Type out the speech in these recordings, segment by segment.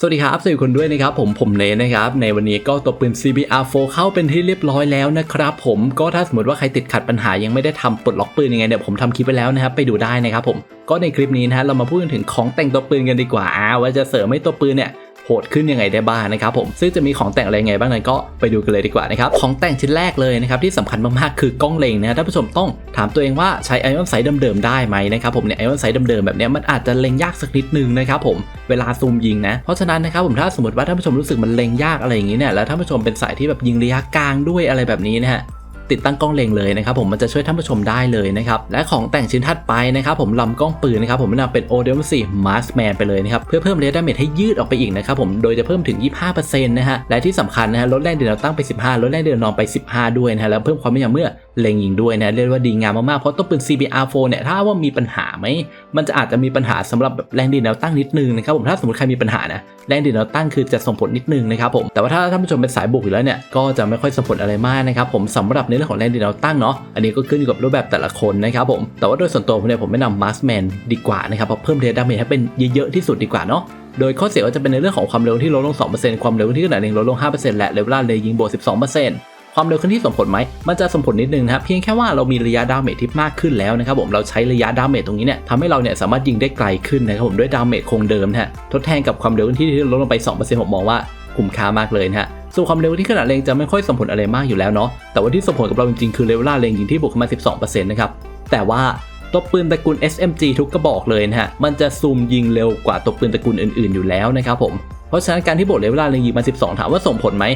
สวัสดีครับสวัสดีคนด้วยนะครับผมผมเนทนะครับ ในวันนี้ก็ตัวปืน CBR4 เข้าเป็นที่เรียบร้อยแล้วนะครับผมก็ถ้าสมมติว่าใครติดขัดปัญหายังไม่ได้ทำปลดล็อกปืนยังไงเนี่ยผมทำคลิปไปแล้วนะครับไปดูได้นะครับผมก็ในคลิปนี้นะฮะเรามาพูดกันถึงของแต่งตัวปืนกันดีกว่าอ่าว่าจะเสริมให้ตัวปืนเนี่ย โหดขึ้นยังไงได้บ้างนะครับผมซึ่งจะมีของแต่งอะไรยังไงบ้างนั้นก็ไปดูกันเลยดีกว่านะครับของแต่งชิ้นแรกเลยนะครับที่สำคัญมากๆคือกล้องเล็งนะท่านผู้ชมต้องถามตัวเองว่าใช้ไอออนไซด์เดิมๆได้ไหมนะครับผมเนี่ยไอออนไซด์เดิมๆแบบนี้มันอาจจะเล็งยากสักนิดนึงนะครับผมเวลาซูมยิงนะเพราะฉะนั้นนะครับผมถ้าสมมติว่าท่านผู้ชมรู้สึกมันเล็งยากอะไรอย่างนี้เนี่ยแล้วท่านผู้ชมเป็นสายที่แบบยิงระยะกลางด้วยอะไรแบบนี้นะฮะ ติดตั้งกล้องเลงเลยนะครับผมมันจะช่วยท่านผู้ชมได้เลยนะครับและของแต่งชิ้นถัดไปนะครับผมลำกล้องปืนนะครับผมนำเป็น o d e m 4 Marksman ไปเลยนะครับเพื่อเพิ่มเรดาเมจให้ยืดออกไปอีกนะครับผมโดยจะเพิ่มถึง 25%นะฮะและที่สำคัญนะฮะลดแรงเดือดเราตั้งไป 15ลดแรงเดือดนอนไป 15 ด้วยนะฮะแล้วเพิ่มความแม่นยำเมื่อ เล็งยิงด้วยนะเรียกว่าดีงามมากๆ เพราะตัวปืน CBR4 เนี่ยถ้าว่ามีปัญหาไหม มันจะอาจจะมีปัญหาสำหรับแบบแรงดีดแนวตั้งนิดนึงนะครับผมถ้าสมมติใครมีปัญหานะแรงดีดแนวตั้งคือจะส่งผลนิดนึงนะครับผมแต่ว่าถ้าท่านผู้ชมเป็นสายบุกอยู่แล้วเนี่ยก็จะไม่ค่อยส่งผลอะไรมากนะครับผมสำหรับในเรื่องของแรงดีดแนวตั้งเนาะอันนี้ก็ขึ้นอยู่กับรูปแบบแต่ละคนนะครับผมแต่ว่าโดยส่วนตัวผมเนี่ยผมไม่นำมาสแมนดีกว่านะครับเพราะเพิ่มเรดามจให้เป็นเยอะๆที่สุดดีกว่าเนาะโดยข้อเสียก็จะเป็นในเรื่องของความเร็วที่ลดลง 2%ความเร็วที่ขนาดเล็งลดลง 5%และเลเวลเลยยิงบวก 12% ความเร็วขึ้นที่ส่งผลไหมมันจะส่งผลนิดนึงนะครับเพียงแค่ว่าเรามีระยะดาเมจที่มากขึ้นแล้วนะครับผมเราใช้ระยะดาเมจตรงนี้เนี่ยทำให้เราเนี่ยสามารถยิงได้ไกลขึ้นนะครับผมด้วยดาเมจคงเดิมนะฮะทดแทนกับความเร็วที่ลดลงไป 2%ผมมองว่าคุ้มค่ามากเลยนะฮะส่วนความเร็วที่ขนาดเลงจะไม่ค่อยส่งผลอะไรมากอยู่แล้วเนาะแต่ว่าที่ส่งผลกับเราจริงๆคือเลเวลาเลงยิงที่บวกขึ้นมา 12%นะครับแต่ว่าตัวปืนตระกูล SMG ทุกกระบอกเลยนะฮะมันจะซูมยิงเร็วกว่าตัวปืนตระกูลอื่นๆอยู่แล้วนะครับผมเพราะฉะนั้นการที่บวกเลเวลเลงยิงมา 12 ถามว่าส่งผลไหม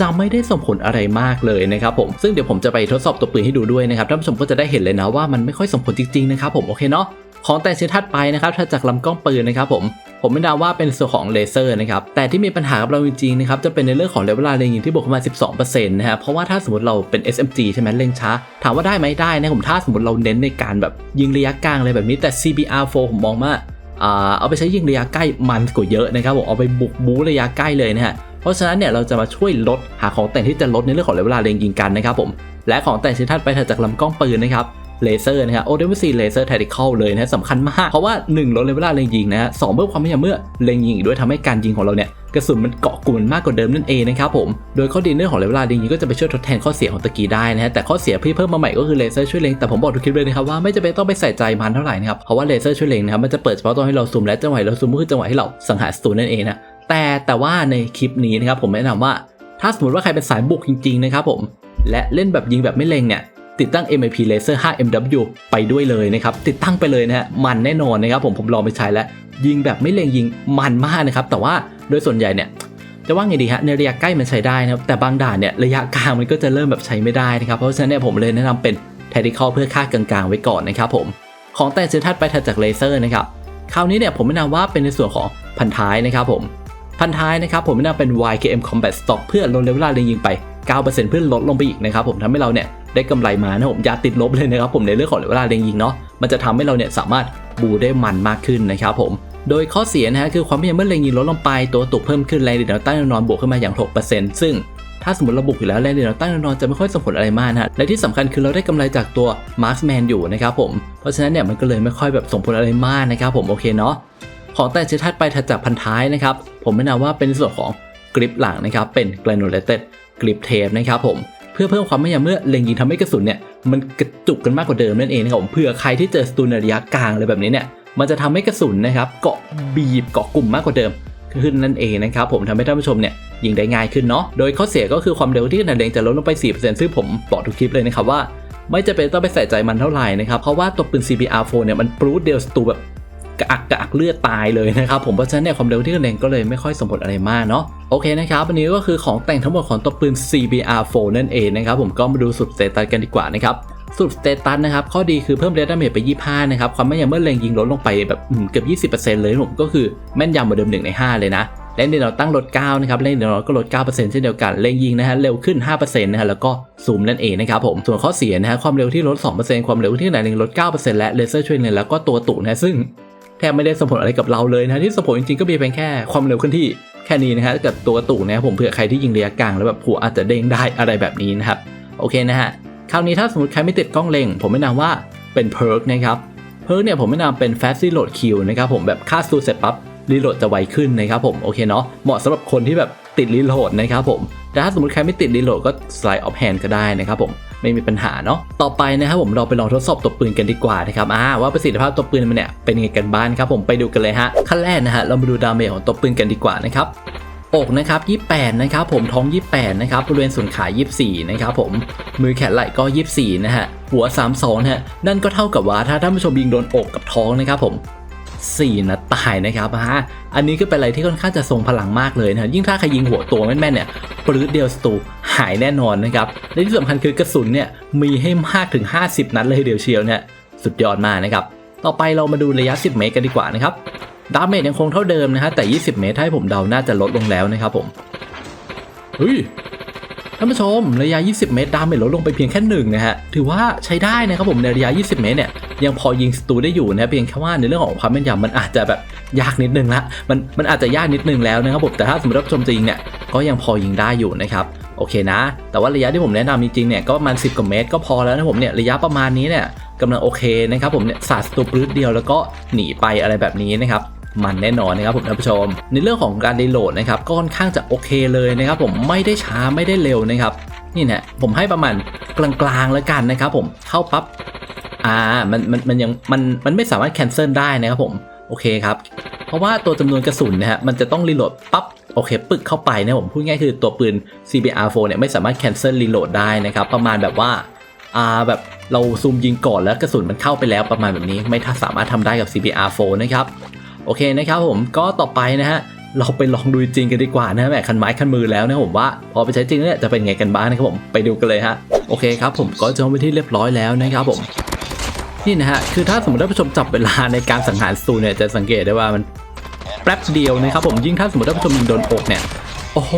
จะไม่ได้ส่งผลอะไรมากเลยนะครับผมซึ่งเดี๋ยวผมจะไปทดสอบตัวปืนให้ดูด้วยนะครับท่านผู้ชมก็จะได้เห็นเลยนะว่ามันไม่ค่อยส่งผลจริงๆนะครับผมโอเคเนาะของแต่งชิ้นถัดไปนะครับถ้าจากลำกล้องปืนนะครับผมผมไม่ดาว่าเป็นส่วนของเลเซอร์นะครับแต่ที่มีปัญหากับเราจริงๆนะครับจะเป็นในเรื่องของเลเวลาเล็งยิงที่บวกขึ้นมา12%นะฮะเพราะว่าถ้าสมมติเราเป็น SMG ใช่ไหมเล็งช้า ถามว่าได้ไหมได้นะผมถ้าสมมติเราเน้นในการแบบยิงระยะกลางอะไรแบบนี้แต่ CBR4 ผมมองว่าอ่าเอาไปใช้ยิงระยะใกล้มันกว่าเยอะนะครับผมเอาไปบุกบูระยะใกล้เลยนะฮะ เพราะฉะนั้นเนี่ยเราจะมาช่วยลดหาของแต่งที่จะลดในเรื่องของเลเวลาเล็งยิงกันนะครับผมและของแต่งชิ้นถัดไปถัดจากลำกล้องปืนนะครับเลเซอร์นะครับโอเดมซีเลเซอร์แทติคอลเลยนะสำคัญมาก เพราะว่า 1 ลดเลเวลาเล็งยิงนะฮะสองเพิ่มความแม่นยำเมื่อเล็งยิงอีกด้วยทำให้การยิงของเราเนี่ยกระสุนมันเกาะกลุ่มมันมากกว่าเดิมนั่นเองนะครับผมโดยข้อดีในเรื่องของเลเวลาเล็งยิงก็จะไปช่วยทดแทนข้อเสียของตะกี้ได้นะฮะแต่ข้อเสียที่เพิ่มมาใหม่ก็คือเลเซอร์ช่วยเล็งแต่ผมบอกทุกคลิปเลยนะครับว่าไม่จำเป็นต้องไปใส่ใจมันเท่าไหร่นะครับเพราะว่าเลเซอร์ช่วยเล็งนะครับมันจะเปิดเฉพาะตอนให้เราซูมและจังหวะเราซูมก็คือจังหวะที่เราสังหารศัตรูนั่นเองนะ แต่แต่ว่าในคลิปนี้นะครับผมแนะนำว่าถ้าสมมติว่าใครเป็นสายบุกจริงๆนะครับผม และเล่นแบบยิงแบบไม่เล็งเนี่ย ติดตั้ง MIP Laser 5 MW ไปด้วยเลยนะครับ ติดตั้งไปเลยนะฮะมันแน่นอนนะครับผมผมลองไปใช้แล้ว ยิงแบบไม่เล็งยิงมันมากนะครับ แต่ว่าโดยส่วนใหญ่เนี่ยจะว่าไงดีฮะในระยะใกล้มันใช้ได้นะครับแต่บางด่านเนี่ยระยะกลางมันก็จะเริ่มแบบใช้ไม่ได้นะครับเพราะฉะนั้นเนี่ยผมเลยแนะนำเป็น Tactical เพื่อค่ากลางๆ ไว้ก่อนนะครับผมของแต่งชิ้นถัดไปถัดจากเลเซอร์นะครับคราวนี้เนี่ยผมแนะนำว่าเป็นในส่วนของพันท้ายนะครับผม พันท้ายนะครับผมแนะนำเป็น YKM Combat Stock เพื่อลดเลเวลาเล็งยิงไป 9%เพื่อลดลงไปอีกนะครับผมทำให้เราเนี่ยได้กำไรมานะผมอย่าติดลบเลยนะครับผมในเรื่องของเลเวลาเล็งยิงเนาะมันจะทำให้เราเนี่ยสามารถบูได้มันมากขึ้นนะครับผมโดยข้อเสียนะฮะคือความพยายามเมื่อเล็งยิงลดลงไปตัวตุกเพิ่มขึ้นแรงดีดแนวตั้งแนวนอนบวกขึ้นมาอย่าง 6%ซึ่งถ้าสมมติเราบุกอยู่แล้วแรงดีดแนวตั้งแนวนอนจะไม่ค่อยส่งผลอะไรมากนะและที่สำคัญคือเราได้กำไรจากตัว Marksman อยู่นะครับผมเพราะฉะนั้นเนี่ยมันก็เลยไม่ค่อยแบบส่งผลอะไรมากนะครับผมโอเคเนาะ ของแต่งชิ้นถัดไปถัดจากพันท้ายนะครับ ผมแนะนำว่าเป็นส่วนของกริปหลังนะครับ เป็น granulated grip tape นะครับผมเพื่อเพิ่มความแม่นยำเมื่อเล็งยิงทำให้กระสุนเนี่ยมันกระจุกกันมากกว่าเดิมนั่นเองนะครับผมเผื่อใครที่เจอศัตรูในระยะกลางอะไรแบบนี้เนี่ยมันจะทำให้กระสุนนะครับเกาะบีบเกาะกลุ่มมากกว่าเดิมขึ้นนั่นเองนะครับผมทำให้ท่านผู้ชมเนี่ยยิงได้ง่ายขึ้นเนาะโดยข้อเสียก็คือความเร็วที่ขนาดเล็งจะลดลงไป 4%ซึ่งผมบอกทุกคลิปเลยนะครับว่า ไม่จะเป็นต้องไปใส่ใจมันเท่าไหร่นะครับเพราะว่าตัวปืน CBR4 เนี่ยมันปรูดเดลสตูแบบ กระอักกระอักเลือดตายเลยนะครับผมเพราะฉะนั้นเนี่ยความเร็วที่กระเด็นก็เลยไม่ค่อยสมผลอะไรมากเนาะโอเคนะครับวันนี้ก็คือของแต่งทั้งหมดของตัวปืน CBR4 นั่นเองนะครับผมก็มาดูสุดสเตตัสกันดีกว่านะครับสุดสเตตัสนะครับข้อดีคือเพิ่มเรดาเมจไป 25 นะครับ ความแม่นยำเมื่อเล็งยิงลดลงไปแบบเกือบ20%เลยผมก็คือแม่นยำกว่าเดิม 1 ใน 5 เลยนะเล่นเดี๋ยวเราตั้งลด 9 นะครับเล่นเดี๋ยวเราก็ลด 9%เช่นเดียวกันเล็งยิงนะฮะเร็วขึ้น 5%นะฮะแล้วก็ซูมนั่นเองนะครับผมส่วนข้อเสียนะฮะความเร็วที่ลด 2%ความเร็วที่ไหนเล็งลด 9%และเลเซอร์ช่วยเล็งแล้วก็ตัวตุนะซึ่ง แทบไม่ได้ส่งผลอะไรกับเราเลยนะที่ส่งผลจริงๆก็มีเพียงแค่ความเร็วเคลื่อนที่แค่นี้นะฮะกับตัวตู่นะครับผมเผื่อใครที่ยิงระยะกลางแล้วแบบหัวอาจจะเด้งได้อะไรแบบนี้นะครับโอเคนะฮะคราวนี้ถ้าสมมติใครไม่ติดกล้องเล็ง ผมแนะนำว่าเป็นเพิร์กนะครับเพิร์กเนี่ยผมแนะนำเป็น Fast Reload Kill นะครับผมแบบฆ่าศัตรูเสร็จปั๊บรีโหลดจะไวขึ้นนะครับผมโอเคเนาะเหมาะสำหรับคนที่แบบติดรีโหลดนะครับผมแต่ถ้าสมมติใครไม่ติดรีโหลดก็สไลด์ออฟแฮนด์ก็ได้นะครับผม ไม่มีปัญหาเนาะต่อไปนะครับผมเราไปลองทดสอบตัวปืนกันดีกว่านะครับอ่าว่าประสิทธิภาพตัวปืนมันเนี่ยเป็นยังไงกันบ้างครับผมไปดูกันเลยฮะขั้นแรกนะฮะเรามาดูดาเมจของตัวปืนกันดีกว่านะครับอกนะครับ28นะครับผมท้อง 28นะครับบริเวณส่วนขา 24นะครับผมมือแขนไหล่ก็ 24นะฮะหัว 32นะฮะนั่นก็เท่ากับว่าถ้าท่านผู้ชมยิงโดนอกกับท้องนะครับผม 4นัดตายนะครับฮะอันนี้ก็เป็นอะไรที่ค่อนข้างจะทรงพลังมากเลยนะยิ่งถ้าใครยิงหัวตัวแม่นๆเนี่ยปรื้ดเดียวสตูหายแน่นอนนะครับและที่สำคัญคือกระสุนเนี่ยมีให้มากถึง 50 นัดเลยเดียวเชียวเนี่ยสุดยอดมากนะครับต่อไปเรามาดูระยะ 10 เมตรกันดีกว่านะครับดาเมจยังคงเท่าเดิมนะฮะแต่ 20 เมตรให้ผมเดาน่าจะลดลงแล้วนะครับผมเฮ้ย ท่านผู้ชมระยะ 20 เมตรดาเมจลดลงไปเพียงแค่หนึ่งนะฮะถือว่าใช้ได้นะครับผมในระยะ 20 เมตรเนี่ยยังพอยิงสตูได้อยู่นะเพียงแค่ว่าในเรื่องของความแม่นยำมันอาจจะแบบยากนิดนึงละมันมันอาจจะยากนิดนึงแล้วนะครับผมแต่ถ้าสมมติรับชมจะยิงเนี่ยก็ยังพอยิงได้อยู่นะครับโอเคนะ แต่ว่าระยะที่ผมแนะนำจริงๆเนี่ยก็ประมาณ 10กว่าเมตรก็พอแล้วนะผมเนี่ยระยะประมาณนี้เนี่ยกำลังโอเคนะครับผมเนี่ยสาดสตูปรื้ดเดียวแล้วก็หนีไปอะไรแบบนี้นะครับ มันแน่นอนนะครับผมท่านผู้ชม ในเรื่องของการรีโหลดนะครับก็ค่อนข้างจะโอเคเลยนะครับผมไม่ได้ช้าไม่ได้เร็วนะครับนี่นะผมให้ประมาณกลางๆแล้วกันนะครับผมเข้าปั๊บอ่ามันมันมันยังมันมันไม่สามารถแคนเซิลได้นะครับผมโอเคครับเพราะว่าตัวจำนวนกระสุนนะฮะมันจะต้องรีโหลดปั๊บโอเคปึกเข้าไปนะผมพูดง่ายคือตัวปืน CBR4 เนี่ยไม่สามารถแคนเซิลรีโหลดได้นะครับประมาณแบบว่าอ่าแบบเราซูมยิงก่อนแล้วกระสุนมันเข้าไปแล้วประมาณแบบนี้ไม่ถ้าสามารถทำได้กับ CBR4 นะครับ โอเคนะครับผมก็ต่อไปนะฮะเราไปลองดูจริงกันดีกว่านะแหมคันไม้คันมือแล้วนะผมว่าพอไปใช้จริงเนี่ยจะเป็นไงกันบ้างนะครับผมไปดูกันเลยฮะโอเคครับผมก็จองไปที่เรียบร้อยแล้วนะครับผมนี่นะฮะคือถ้าสมมติท่านผู้ชมจับเวลาในการสังหารสตูเนี่ยจะสังเกตได้ว่ามันแป๊บเดียวนะครับผมยิ่งถ้าสมมติท่านผู้ชมยิงโดนอกเนี่ยโอ้โห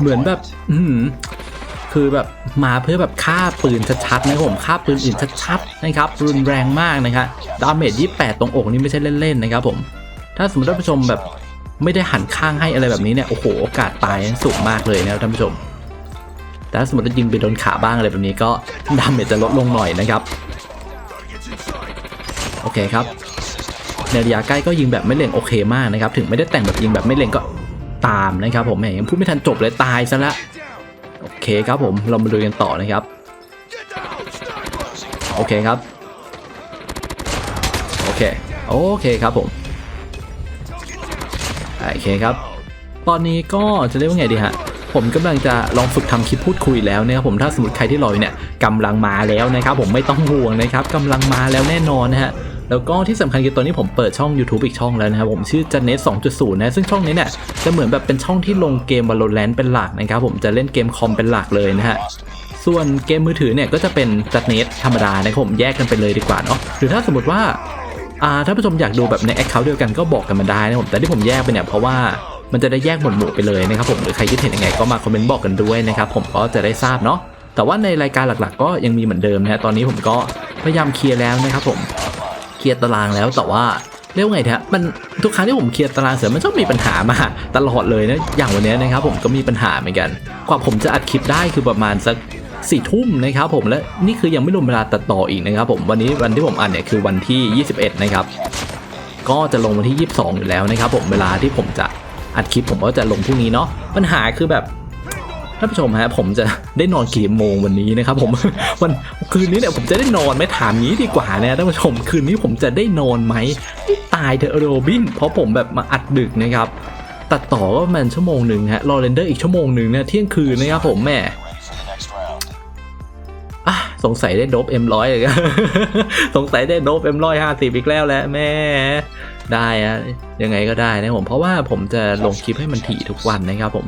เหมือนแบบอือหือ คือแบบมาเพื่อแบบฆ่าปืนชัดๆนะครับผมฆ่าปืนอื่นชัดๆนะครับรุนแรงมากนะครับดาเมจ28 ตรงอกนี่ไม่ใช่เล่นๆนะครับผมถ้าสมมติท่านผู้ชมแบบไม่ได้หันข้างให้อะไรแบบนี้เนี่ยโอ้โหโอกาสตายสูงมากเลยนะครับท่านผู้ชม แต่ถ้าสมมติว่ายิงไปโดนขาบ้างอะไรแบบนี้ก็ดาเมจจะลดลงหน่อยนะครับโอเคครับในระยะใกล้ก็ยิงแบบไม่เล็งโอเคมากนะครับ ถึงไม่ได้แต่งแบบยิงแบบไม่เล็งก็ตามนะครับผมแหมยังพูดไม่ทันจบเลยตายซะละ เคครับผมเรามาดูกันต่อนะครับ โอเคครับ โอเค โอเคครับผม โอเคครับ ตอนนี้ก็จะเรียกว่าไงดีฮะผมกำลังจะลองฝึกทำคลิปพูดคุยแล้วนะครับผมถ้าสมมติใครที่รออยู่เนี่ยกำลังมาแล้วนะครับผมไม่ต้องห่วงนะครับกำลังมาแล้วแน่นอนนะฮะ แล้วก็ที่สำคัญคือตอนนี้ผมเปิดช่อง YouTube อีกช่องแล้วนะครับผมชื่อจันเนส2.0 นะ ซึ่งช่องนี้เนี่ยจะเหมือนแบบเป็นช่องที่ลงเกม Valorant เป็นหลักนะครับผมจะเล่นเกมคอมเป็นหลักเลยนะฮะส่วนเกมมือถือเนี่ยก็จะเป็นจัดเนสธรรมดานะครับผมแยกกันไปเลยดีกว่าเนาะหรือถ้าสมมติว่าอ่าถ้าผู้ชมอยากดูแบบในแอคเคาท์เดียวกันก็บอกกันมาได้นะผมแต่ที่ผมแยกไปเนี่ยเพราะว่ามันจะได้แยกหมวดหมู่ไปเลยนะครับผมหรือใครคิดเห็นยังไงก็มาคอมเมนต์บอกกันด้วยนะครับผมก็จะได้ทราบเนาะแต่ว่าในรายการหลักๆ ก็ยังมีเหมือนเดิมนะฮะตอนนี้ผมก็พยายามเคลียร์แล้วนะครับผม ลียร์ตารางแล้วแต่ว่าเรียกว่าไงฮะมันทุกครั้งที่ผมเคลียร์ตารางเสร็จมันชอบมีปัญหามาตลอดเลยนะอย่างวันนี้นะครับผมก็มีปัญหาเหมือนกัน กว่าผมจะอัดคลิปได้คือประมาณสักสี่ทุ่มนะครับผมและนี่คือยังไม่รวมเวลาตัดต่ออีกนะครับผมวันนี้วันที่ผมอัดเนี่ยคือวันที่ 21 นะครับ ก็จะลงวันที่ 22 อยู่แล้วนะครับผมเวลาที่ผมจะอัดคลิปผมก็จะลงพรุ่งนี้เนาะปัญหาคือแบบานผู้ชมฮะผมจะได้นอนกี่โมงวันนี้นะครับผมวันคืนนี้เนี่ยผมจะได้นอนไหมถามงี้ดีกว่านะท่านผู้ชมคืนนี้ผมจะได้นอนไหมตายเถอะโรบิน เพราะผมแบบมาอัดดึกนะครับตัดต่อก็ประมาณชั่วโมงหนึ่งฮะรอเรนเดอร์อีกชั่วโมงหนึ่งนะเที่ยงคืนนะครับผมแม่สงสัยได้โดบเอ็มร้อยเลยสงสัยได้โดบเอ็มร้อยห้าสิบอีกแล้วแหละแม่ ได้อะยังไงก็ได้นะผม เพราะว่าผมจะลงคลิปให้มันถี่ทุกวันนะครับผม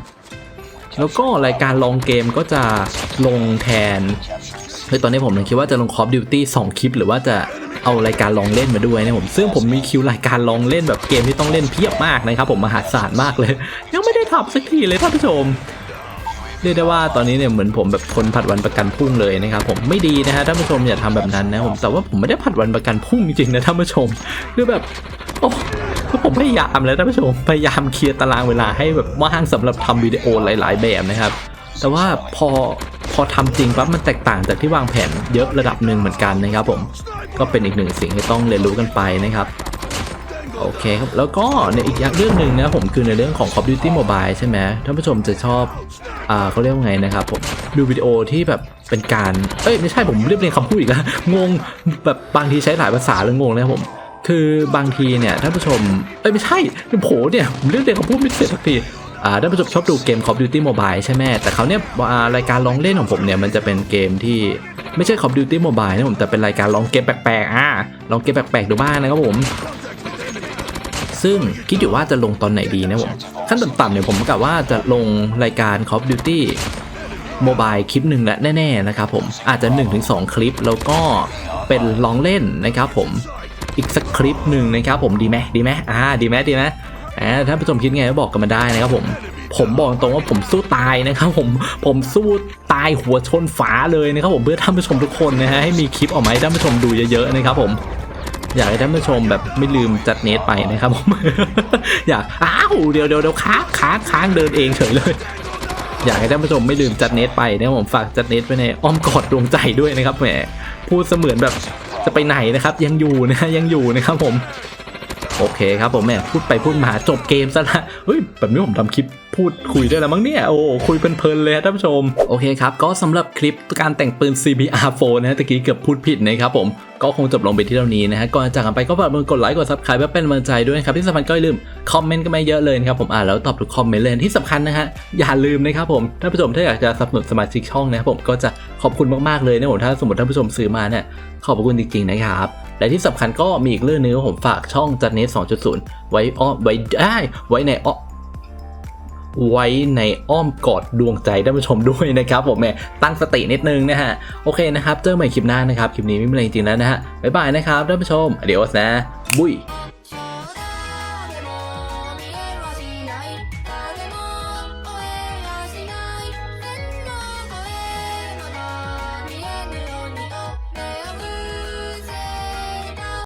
แล้วก็รายการลองเกมก็จะลงแทนเฮ้ยตอนนี้ผมยังคิดว่าจะลงคอ f Duty 2คลิป หรือว่าจะเอารายการลองเล่นมาด้วยนะผม ซึ่งผมมีคิวรายการลองเล่นแบบเกมที่ต้องเล่นเพียบมากนะครับผมมหาศาลมากเลย ยังไม่ได้ทำสักทีเลยท่านผู้ชมเรียกได้ว่าตอนนี้เนี่ยเหมือนผมแบบคนผัดวันประกันพรุ่งเลยนะครับผมไม่ดีนะฮะท่านผู้ชมอย่าทำแบบนั้นนะผมแต่ว่าผมไม่ได้ผัดวันประกันพรุ่งจริงๆนะท่านผู้ชมคือแบบโอ้ ผมพยายามแล้วท่านผู้ชมพยายามเคลียร์ตารางเวลาให้แบบว่างสำหรับทำวิดีโอหลาย ๆ แบบนะครับ แต่ว่าพอพอทำจริงปั๊บมันแตกต่างจากที่วางแผนเยอะระดับหนึ่งเหมือนกันนะครับผมก็เป็นอีกหนึ่งสิ่งที่ต้องเรียนรู้กันไปนะครับโอเคครับ แล้วก็ในอีกอย่างเรื่องหนึ่งนะผมคือในเรื่องของ Call of Duty Mobile ใช่ไหมท่านผู้ชมจะชอบอ่าเขาเรียกว่าไงนะครับผมดูวิดีโอที่แบบเป็นการ เอ้ย ไม่ใช่ผมเรียบเรียงคำพูดอีกแล้วงงแบบบางทีใช้หลายภาษาแล้วงงนะครับผม คือบางทีเนี่ยท่านผู้ชมเอ้ยไม่ใช่โผเนี่ยผมเรียบเรียงคำพูดไม่เสร็จสักทีอ่าท่านผู้ชมชอบดูเกม Call of Duty Mobile ใช่ไหมแต่เขาเนี่ยรายการลองเล่นของผมเนี่ยมันจะเป็นเกมที่ไม่ใช่ Call of Duty Mobile นะผมแต่เป็นรายการลองเกมแปลกๆอ่าลองเกมแปลกๆดูบ้างนะครับผม ซึ่งคิดอยู่ว่าจะลงตอนไหนดีนะผมขั้นต่ำๆเนี่ยผมกะว่าจะลงรายการ Call of Duty Mobile คลิปหนึ่งแหละแน่ๆนะครับผมอาจจะ 1-2 คลิปแล้วก็เป็นลองเล่นนะครับผม อีกสักคลิปหนึ่งนะครับผมดีไหมดีไหมอ่าดีไหมดีไหมอ่าถ้านผู้ชมคิดไงก็บอกกันมาได้นะครับผมผมบอกตรงว่าผมสู้ตายนะครับผมผมสู้ตายหัวชนฝาเลยนะครับผมเพื่อท่านผู้ชมทุกคนนะฮะให้มีคลิปออกมาให้ท่านผู้ชมดูเยอะๆนะครับผมอยากให้ท่านผู้ชมแบบไม่ลืมจัดเนตไปนะครับผมอยากอ้าวเดี๋ยวเดี๋ยวเดี๋ยวค้างค้างค้างเดินเองเฉยเลย อยากให้ท่านผู้ชมไม่ลืมจัดเนตไปนะครับผมฝากจัดเนตไว้ในอ้อมกอดดวงใจด้วยนะครับแหมพูดเสมือนแบบ จะไปไหนนะครับ ยังอยู่นะยังอยู่นะครับผม โอเคครับผมแม่พูดไปพูดมาจบเกมซะละเฮ้ยแบบนี้ผมทำคลิป พูดคุยได้แล้วมั้งเนี่ย โอ้คุยเพลินๆเลยท่านผู้ชม โอเคครับ ก็สำหรับคลิปการแต่งปืน CBR4 นะฮะตะกี้เกือบพูดผิดนะครับผม ก็คงจบลงไปที่เท่านี้นะฮะ ก่อนจากกันไปก็ฝากมือกดไลค์กด subscribe เพื่อเป็นกำลังใจด้วยครับ ที่สำคัญก็อย่าลืมคอมเมนต์กันมาเยอะเลยครับผมอ่านแล้วตอบทุกคอมเมนต์เลยที่สำคัญนะฮะอย่าลืมนะครับผมท่านผู้ชมถ้าอยากจะสนับสนุนสมาชิกช่องนะครับผมก็จะขอบคุณมากๆเลยนะผมถ้าสมมติท่านผู้ชมซื้อมาเนี่ยขอบคุณจริงๆนะครับและที่สำคัญก็มีอีกเรื่องนึงผมฝากช่องจัดเนส2.0 ไว้อ้อไว้ได้ไว้ในอ้อ ไว้ในอ้อมกอดดวงใจท่านผู้ชมด้วยนะครับผมแม่ตั้งสตินิดนึงนะฮะโอเคนะครับเจอใหม่คลิปหน้านะครับคลิปนี้ไม่มีอะไรจริงๆแล้วนะฮะบ๊ายบายนะครับท่านผู้ชมเดี๋ยวนะบุย